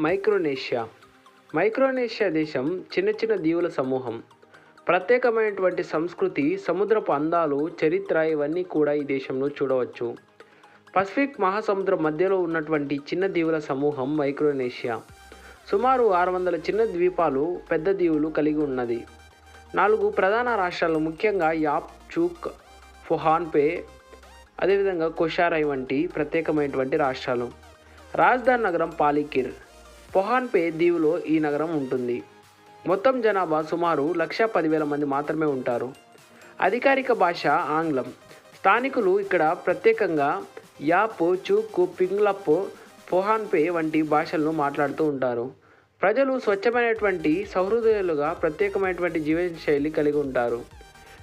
Micronesia. Micronesia దేశం చిన్న చిన్న దీవుల సమూహం. ప్రత్యేకమైనటువంటి సంస్కృతి సముద్రపు అందాలు చరిత్ర ఇవన్నీ కూడా ఈ దేశంలో చూడవచ్చు. పసిఫిక్ మహాసముద్రం మధ్యలో ఉన్నటువంటి చిన్న దీవుల సమూహం మైక్రోనేషియా. సుమారు ఆరు వందల చిన్న ద్వీపాలు పెద్ద దీవులు కలిగి ఉన్నది. నాలుగు ప్రధాన రాష్ట్రాలు ముఖ్యంగా యాప్ చూక్ ఫుహాన్పే అదేవిధంగా కొషారై వంటి ప్రత్యేకమైనటువంటి రాష్ట్రాలు. రాజధాని నగరం పాలికిర్. పొహాన్పే దీవులో ఈ నగరం ఉంటుంది. మొత్తం జనాభా సుమారు లక్ష పదివేల మంది మాత్రమే ఉంటారు. అధికారిక భాష ఆంగ్లం. స్థానికులు ఇక్కడ ప్రత్యేకంగా యాప్ చూక్కు పింగ్లప్ పొహాన్పే వంటి భాషలను మాట్లాడుతూ ఉంటారు. ప్రజలు స్వచ్ఛమైనటువంటి సహృదయులుగా ప్రత్యేకమైనటువంటి జీవన శైలి కలిగి ఉంటారు.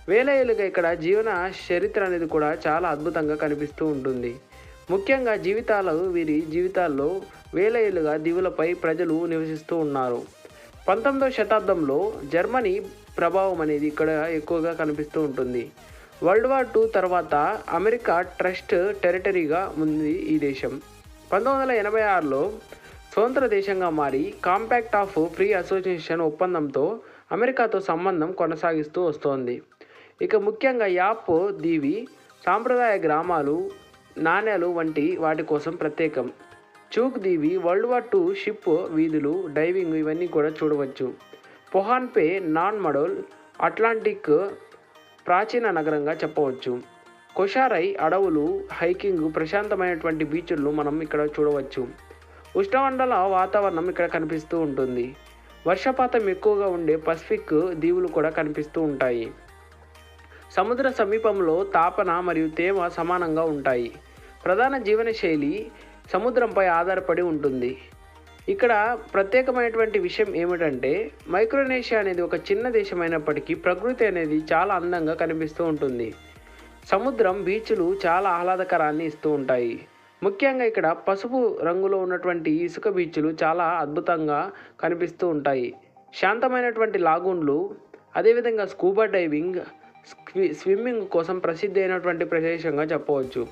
వేల ఏళ్ళుగా ఇక్కడ జీవన చరిత్ర అనేది కూడా చాలా అద్భుతంగా కనిపిస్తూ ఉంటుంది. ముఖ్యంగా జీవితాలు వీరి జీవితాల్లో వేల ఏళ్ళుగా దీవులపై ప్రజలు నివసిస్తూ ఉన్నారు. పంతొమ్మిదవ శతాబ్దంలో జర్మనీ ప్రభావం అనేది ఇక్కడ ఎక్కువగా కనిపిస్తూ ఉంటుంది. వరల్డ్ వార్ టూ తర్వాత అమెరికా ట్రస్ట్ టెరిటరీగా ఉంది ఈ దేశం. పంతొమ్మిది వందల ఎనభై ఆరులో స్వతంత్ర దేశంగా మారి కాంపాక్ట్ ఆఫ్ ఫ్రీ అసోసియేషన్ ఒప్పందంతో అమెరికాతో సంబంధం కొనసాగిస్తూ వస్తోంది. ఇక ముఖ్యంగా యాప్ దీవి సాంప్రదాయ గ్రామాలు నాణ్యాలు వంటి వాటి కోసం ప్రత్యేకం. చూక్ దీవి వరల్డ్ వార్ టూ షిప్ వీధులు డైవింగ్ ఇవన్నీ కూడా చూడవచ్చు. పొహాన్పే నాన్ మడోల్ అట్లాంటిక్ ప్రాచీన నగరంగా చెప్పవచ్చు. కొషారై అడవులు హైకింగ్ ప్రశాంతమైనటువంటి బీచ్లు మనం ఇక్కడ చూడవచ్చు. ఉష్ణమండల వాతావరణం ఇక్కడ కనిపిస్తూ ఉంటుంది. వర్షపాతం ఎక్కువగా ఉండే పసిఫిక్ దీవులు కూడా కనిపిస్తూ ఉంటాయి. సముద్ర సమీపంలో తాపన మరియు తేమ సమానంగా ఉంటాయి. ప్రధాన జీవన శైలి సముద్రంపై ఆధారపడి ఉంటుంది. ఇక్కడ ప్రత్యేకమైనటువంటి విషయం ఏమిటంటే మైక్రోనేషియా అనేది ఒక చిన్న దేశం అయినప్పటికీ ప్రకృతి అనేది చాలా అందంగా కనిపిస్తూ ఉంటుంది. సముద్రం బీచ్లు చాలా ఆహ్లాదకరాన్ని ఇస్తూ ఉంటాయి. ముఖ్యంగా ఇక్కడ పసుపు రంగులో ఉన్నటువంటి ఇసుక బీచ్లు చాలా అద్భుతంగా కనిపిస్తూ ఉంటాయి. శాంతమైనటువంటి లాగూన్లు అదేవిధంగా స్కూబా డైవింగ్ స్వి స్విమ్మింగ్ కోసం ప్రసిద్ధి అయినటువంటి ప్రదేశంగా చెప్పవచ్చు.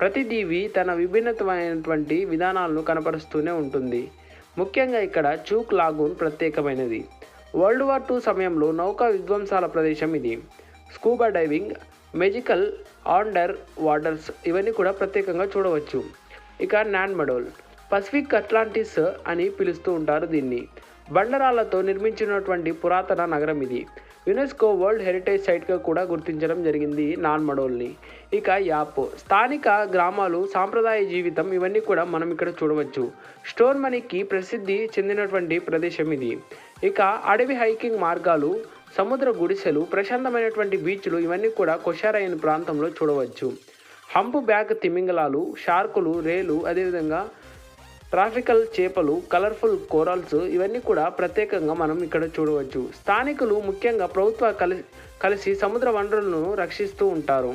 ప్రతి దీవి తన విభిన్నతమైనటువంటి విధానాలను కనపరుస్తూనే ఉంటుంది. ముఖ్యంగా ఇక్కడ చూక్ లాగూన్ ప్రత్యేకమైనది. వరల్డ్ వార్ టూ సమయంలో నౌకా విధ్వంసాల ప్రదేశం ఇది. Scuba diving magical under waters ఇవన్నీ కూడా ప్రత్యేకంగా చూడవచ్చు. ఇక నాన్మడోల్ పసిఫిక్ అట్లాంటిస్ అని పిలుస్తూ ఉంటారు దీన్ని. బండరాళ్ళతో నిర్మించినటువంటి పురాతన నగరం ఇది. యునెస్కో వరల్డ్ హెరిటేజ్ సైట్గా కూడా గుర్తించడం జరిగింది నాన్మడోల్ని ఇక యాప్. స్థానిక గ్రామాలు సాంప్రదాయ జీవితం ఇవన్నీ కూడా మనం ఇక్కడ చూడవచ్చు. స్టోన్ మనీకి ప్రసిద్ధి చెందినటువంటి ప్రదేశం ఇది. ఇక అడవి హైకింగ్ మార్గాలు సముద్ర గుడిసెలు ప్రశాంతమైనటువంటి బీచ్లు ఇవన్నీ కూడా కొషారైన ప్రాంతంలో చూడవచ్చు. హంపు బ్యాగ్ తిమింగలాలు షార్కులు రేలు అదేవిధంగా ట్రాఫికల్ చేపలు కలర్ఫుల్ కోరల్స్ ఇవన్నీ కూడా ప్రత్యేకంగా మనం ఇక్కడ చూడవచ్చు. స్థానికులు ముఖ్యంగా ప్రభుత్వ కలి కలిసి సముద్ర వనరులను రక్షిస్తూ ఉంటారు.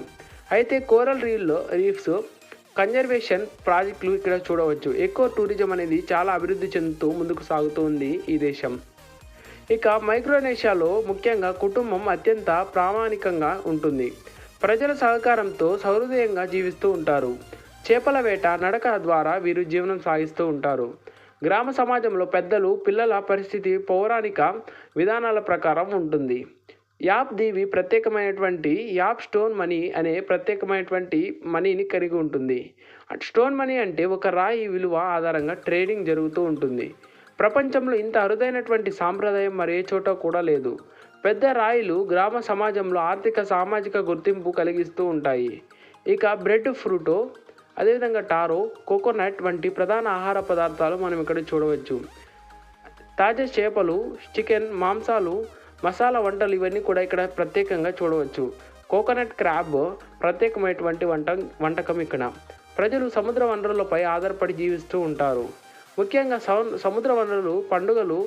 అయితే కోరల్ రీల్లో రీఫ్స్ కన్జర్వేషన్ ప్రాజెక్టులు ఇక్కడ చూడవచ్చు. ఎక్కువ టూరిజం అనేది చాలా అభివృద్ధి చెందుతూ ముందుకు సాగుతుంది ఈ దేశం. ఇక మైక్రోనేషియాలో ముఖ్యంగా కుటుంబం అత్యంత ప్రామాణికంగా ఉంటుంది. ప్రజల సహకారంతో సహృదయంగా జీవిస్తూ ఉంటారు. చేపల వేట నడక ద్వారా వీరు జీవనం సాగిస్తూ ఉంటారు. గ్రామ సమాజంలో పెద్దలు పిల్లల పరిస్థితి పౌరాణిక విధానాల ప్రకారం ఉంటుంది. యాప్ దీవి ప్రత్యేకమైనటువంటి యాప్ స్టోన్ మనీ అనే ప్రత్యేకమైనటువంటి మనీని కలిగి ఉంటుంది. స్టోన్ మనీ అంటే ఒక రాయి విలువ ఆధారంగా ట్రేడింగ్ జరుగుతూ ఉంటుంది. ప్రపంచంలో ఇంత అరుదైనటువంటి సాంప్రదాయం మరే చోట కూడా లేదు. పెద్ద రాయిలు గ్రామ సమాజంలో ఆర్థిక సామాజిక గుర్తింపు కలిగిస్తూ ఉంటాయి. ఇక బ్రెడ్ ఫ్రూటో అదేవిధంగా టారో కోకోనట్ వంటి ప్రధాన ఆహార పదార్థాలు మనం ఇక్కడ చూడవచ్చు. తాజా చేపలు చికెన్ మాంసాలు మసాలా వంటలు ఇవన్నీ కూడా ఇక్కడ ప్రత్యేకంగా చూడవచ్చు. కోకోనట్ క్రాబ్ ప్రత్యేకమైనటువంటి వంట వంటకం ఇక్కడ. ప్రజలు సముద్ర వనరులపై ఆధారపడి జీవిస్తూ ఉంటారు. ముఖ్యంగా సముద్ర వనరులు పండుగలు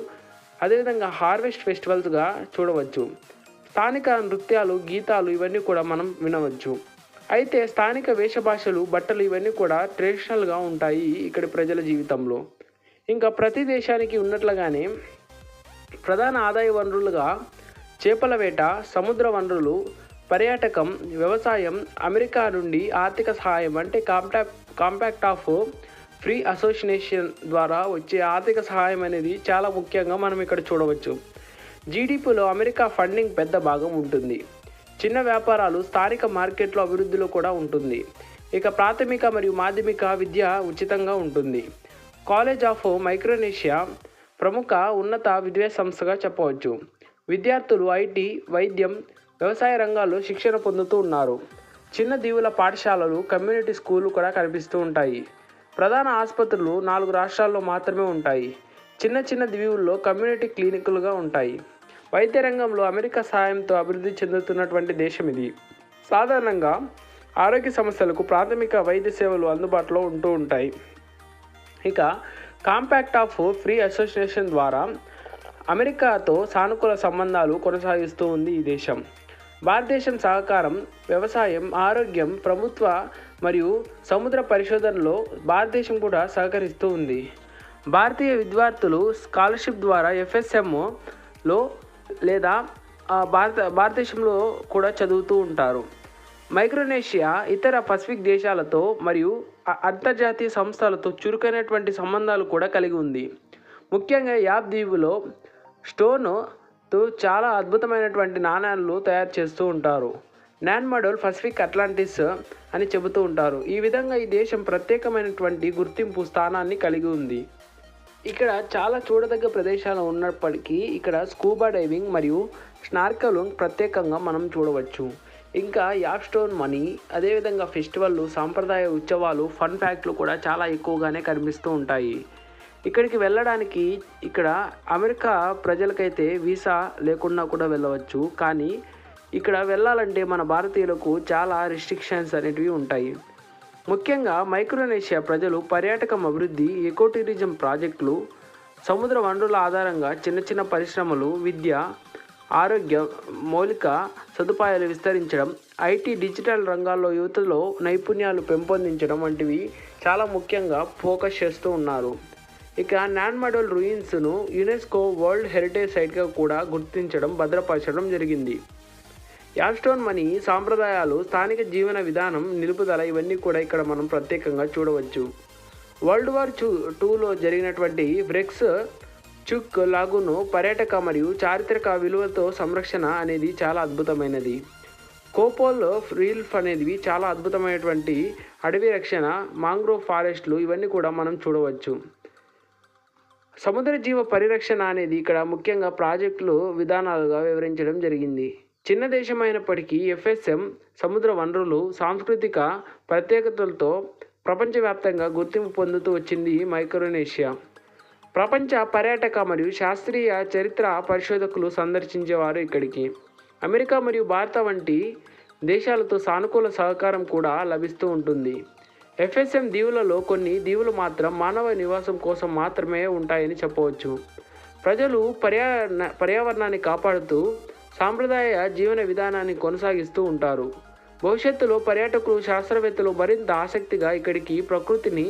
అదేవిధంగా హార్వెస్ట్ ఫెస్టివల్స్గా చూడవచ్చు. స్థానిక నృత్యాలు గీతాలు ఇవన్నీ కూడా మనం వినవచ్చు. అయితే స్థానిక వేషభాషలు బట్టలు ఇవన్నీ కూడా ట్రెడిషనల్గా ఉంటాయి ఇక్కడ ప్రజల జీవితంలో. ఇంకా ప్రతి దేశానికి ఉన్నట్లుగానే ప్రధాన ఆదాయ వనరులుగా చేపల వేట సముద్ర వనరులు పర్యాటకం వ్యవసాయం అమెరికా నుండి ఆర్థిక సహాయం అంటే compact compact of free association ద్వారా వచ్చే ఆర్థిక సహాయం అనేది చాలా ముఖ్యంగా మనం ఇక్కడ చూడవచ్చు. జీడిపిలో అమెరికా ఫండింగ్ పెద్ద భాగం ఉంటుంది. చిన్న వ్యాపారాలు స్థానిక మార్కెట్లో అభివృద్ధిలో కూడా ఉంటుంది. ఇక ప్రాథమిక మరియు మాధ్యమిక విద్య ఉచితంగా ఉంటుంది. కాలేజ్ ఆఫ్ మైక్రోనేషియా ప్రముఖ ఉన్నత విద్యా సంస్థగా చెప్పవచ్చు. విద్యార్థులు ఐటీ వైద్యం వ్యవసాయ రంగాల్లో శిక్షణ పొందుతూ ఉన్నారు. చిన్న దీవుల పాఠశాలలు కమ్యూనిటీ స్కూళ్ళు కూడా కనిపిస్తూ ఉంటాయి. ప్రధాన ఆసుపత్రులు నాలుగు రాష్ట్రాల్లో మాత్రమే ఉంటాయి. చిన్న చిన్న దీవుల్లో కమ్యూనిటీ క్లినిక్లుగా ఉంటాయి. వైద్య రంగంలో అమెరికా సహాయంతో అభివృద్ధి చెందుతున్నటువంటి దేశం ఇది. సాధారణంగా ఆరోగ్య సమస్యలకు ప్రాథమిక వైద్య సేవలు అందుబాటులో ఉంటూ ఉంటాయి. ఇక కాంపాక్ట్ ఆఫ్ ఫ్రీ అసోసియేషన్ ద్వారా అమెరికాతో సానుకూల సంబంధాలు కొనసాగిస్తూ ఉంది ఈ దేశం. భారతదేశం సహకారం వ్యవసాయం ఆరోగ్యం ప్రభుత్వ మరియు సముద్ర పరిశోధనలో భారతదేశం కూడా సహకరిస్తూ ఉంది. భారతీయ విద్యార్థులు స్కాలర్షిప్ ద్వారా ఎఫ్ఎస్ఎంలో లేదా భారత భారతదేశంలో కూడా చదువుతూ ఉంటారు. మైక్రోనేషియా ఇతర పసిఫిక్ దేశాలతో మరియు అంతర్జాతీయ సంస్థలతో చురుకైనటువంటి సంబంధాలు కూడా కలిగి ఉంది. ముఖ్యంగా యాప్ దీవులో స్టోన్తో చాలా అద్భుతమైనటువంటి నాణ్యాలు తయారు చేస్తూ ఉంటారు. నాన్ మోడల్ పసిఫిక్ అట్లాంటిస్ అని చెబుతూ ఉంటారు. ఈ విధంగా ఈ దేశం ప్రత్యేకమైనటువంటి గుర్తింపు స్థానాన్ని కలిగి ఉంది. ఇక్కడ చాలా చూడదగ్గ ప్రదేశాలు ఉన్నప్పటికీ ఇక్కడ స్కూబా డైవింగ్ మరియు స్నార్కలింగ్ ప్రత్యేకంగా మనం చూడవచ్చు. ఇంకా యాప్స్టోన్ మనీ అదేవిధంగా ఫెస్టివల్లు సాంప్రదాయ ఉత్సవాలు ఫన్ ఫ్యాక్ట్లు కూడా చాలా ఎక్కువగానే కనిపిస్తూ ఉంటాయి. ఇక్కడికి వెళ్ళడానికి ఇక్కడ అమెరికా ప్రజలకైతే వీసా లేకుండా కూడా వెళ్ళవచ్చు. కానీ ఇక్కడ వెళ్ళాలంటే మన భారతీయులకు చాలా రిస్ట్రిక్షన్స్ అనేటివి ఉంటాయి. ముఖ్యంగా మైక్రోనేషియా ప్రజలు పర్యాటకం అభివృద్ధి ఎకో టూరిజం ప్రాజెక్టులు సముద్ర వనరుల ఆధారంగా చిన్న చిన్న పరిశ్రమలు విద్య ఆరోగ్య మౌలిక సదుపాయాలు విస్తరించడం ఐటీ డిజిటల్ రంగాల్లో యువతలో నైపుణ్యాలు పెంపొందించడం వంటివి చాలా ముఖ్యంగా ఫోకస్ చేస్తూ ఉన్నారు. ఇక నాన్ రూయిన్స్ను యునెస్కో వరల్డ్ హెరిటేజ్ సైట్గా కూడా గుర్తించడం భద్రపరచడం జరిగింది. యాస్టోన్ మనీ సాంప్రదాయాలు స్థానిక జీవన విధానం నిలుపుదల ఇవన్నీ కూడా ఇక్కడ మనం ప్రత్యేకంగా చూడవచ్చు. వరల్డ్ వార్ చూ టూలో జరిగినటువంటి బ్రెక్స్ చుక్ లాగును పర్యాటక మరియు చారిత్రక విలువతో సంరక్షణ అనేది చాలా అద్భుతమైనది. కోపోల్ ఫ్రీల్ఫ్ అనేది చాలా అద్భుతమైనటువంటి అడవి రక్షణ మాంగ్రోవ్ ఫారెస్ట్లు ఇవన్నీ కూడా మనం చూడవచ్చు. సముద్ర జీవ పరిరక్షణ అనేది ఇక్కడ ముఖ్యంగా ప్రాజెక్టులు విధానాలుగా వివరించడం జరిగింది. చిన్న దేశమైనప్పటికీ ఎఫ్ఎస్ఎం సముద్ర వనరులు సాంస్కృతిక ప్రత్యేకతలతో ప్రపంచవ్యాప్తంగా గుర్తింపు పొందుతూ వచ్చింది మైక్రోనేషియా. ప్రపంచ పర్యాటక మరియు శాస్త్రీయ చరిత్ర పరిశోధకులు సందర్శించేవారు ఇక్కడికి. అమెరికా మరియు భారత వంటి దేశాలతో సానుకూల సహకారం కూడా లభిస్తూ ఉంటుంది. ఎఫ్ఎస్ఎం దీవులలో కొన్ని దీవులు మాత్రం మానవ నివాసం కోసం మాత్రమే ఉంటాయని చెప్పవచ్చు. ప్రజలు పర్యావరణ పర్యావరణాన్ని కాపాడుతూ సాంప్రదాయ జీవన విధానాన్ని కొనసాగిస్తూ ఉంటారు. భవిష్యత్తులో పర్యాటకులు శాస్త్రవేత్తలు మరింత ఆసక్తిగా ఇక్కడికి ప్రకృతిని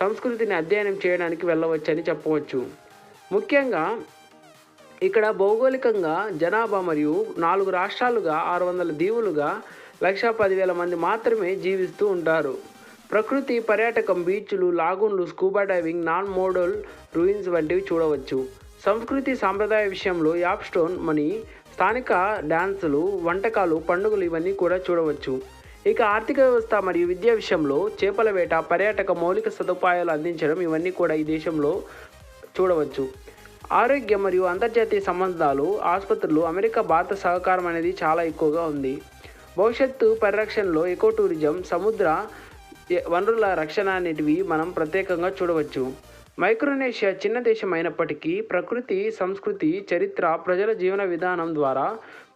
సంస్కృతిని అధ్యయనం చేయడానికి వెళ్ళవచ్చని చెప్పవచ్చు. ముఖ్యంగా ఇక్కడ భౌగోళికంగా జనాభా మరియు నాలుగు రాష్ట్రాలుగా ఆరు వందల దీవులుగా లక్షా పదివేల మంది మాత్రమే జీవిస్తూ ఉంటారు. ప్రకృతి పర్యాటకం బీచ్లు లాగున్లు scuba diving Nan Madol ruins వంటివి చూడవచ్చు. సంస్కృతి సాంప్రదాయ విషయంలో యాప్స్టోన్ మనీ స్థానిక డ్యాన్సులు వంటకాలు పండుగలు ఇవన్నీ కూడా చూడవచ్చు. ఇక ఆర్థిక వ్యవస్థ మరియు విద్యా విషయంలో చేపల వేట పర్యాటక మౌలిక సదుపాయాలు అందించడం ఇవన్నీ కూడా ఈ దేశంలో చూడవచ్చు. ఆరోగ్య మరియు అంతర్జాతీయ సంబంధాలు ఆసుపత్రులు అమెరికా భారత సహకారం అనేది చాలా ఎక్కువగా ఉంది. భవిష్యత్తు పరిరక్షణలో ఎకో టూరిజం సముద్ర వనరుల రక్షణ అనేటివి మనం ప్రత్యేకంగా చూడవచ్చు. మైక్రోనేషియా చిన్న దేశం అయినప్పటికీ ప్రకృతి సంస్కృతి చరిత్ర ప్రజల జీవన విధానం ద్వారా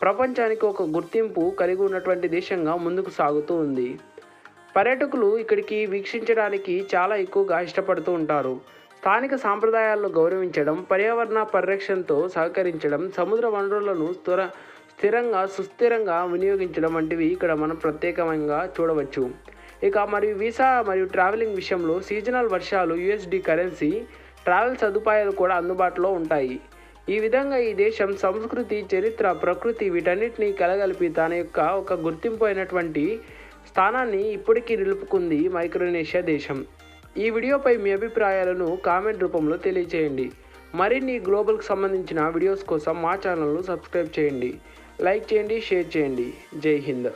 ప్రపంచానికి ఒక గుర్తింపు కలిగి ఉన్నటువంటి దేశంగా ముందుకు సాగుతూ ఉంది. పర్యాటకులు ఇక్కడికి వీక్షించడానికి చాలా ఎక్కువగా ఇష్టపడుతూ ఉంటారు. స్థానిక సాంప్రదాయాలను గౌరవించడం పర్యావరణ పరిరక్షణతో సహకరించడం సముద్ర వనరులను స్థిర స్థిరంగా సుస్థిరంగా వినియోగించడం వంటివి ఇక్కడ మనం ప్రత్యేకంగా చూడవచ్చు. ఇక మరియు వీసా మరియు ట్రావెలింగ్ విషయంలో సీజనల్ వర్షాలు యుఎస్డి కరెన్సీ ట్రావెల్ సదుపాయాలు కూడా అందుబాటులో ఉంటాయి. ఈ విధంగా ఈ దేశం సంస్కృతి చరిత్ర ప్రకృతి వీటన్నిటినీ కలగలిపి తన యొక్క ఒక గుర్తింపు అయినటువంటి స్థానాన్ని ఇప్పటికీ నిలుపుకుంది మైక్రోనేషియా దేశం. ఈ వీడియోపై మీ అభిప్రాయాలను కామెంట్ రూపంలో తెలియచేయండి. మరిన్ని గ్లోబల్కి సంబంధించిన వీడియోస్ కోసం మా ఛానల్ను సబ్స్క్రైబ్ చేయండి. లైక్ చేయండి షేర్ చేయండి. జై హింద్.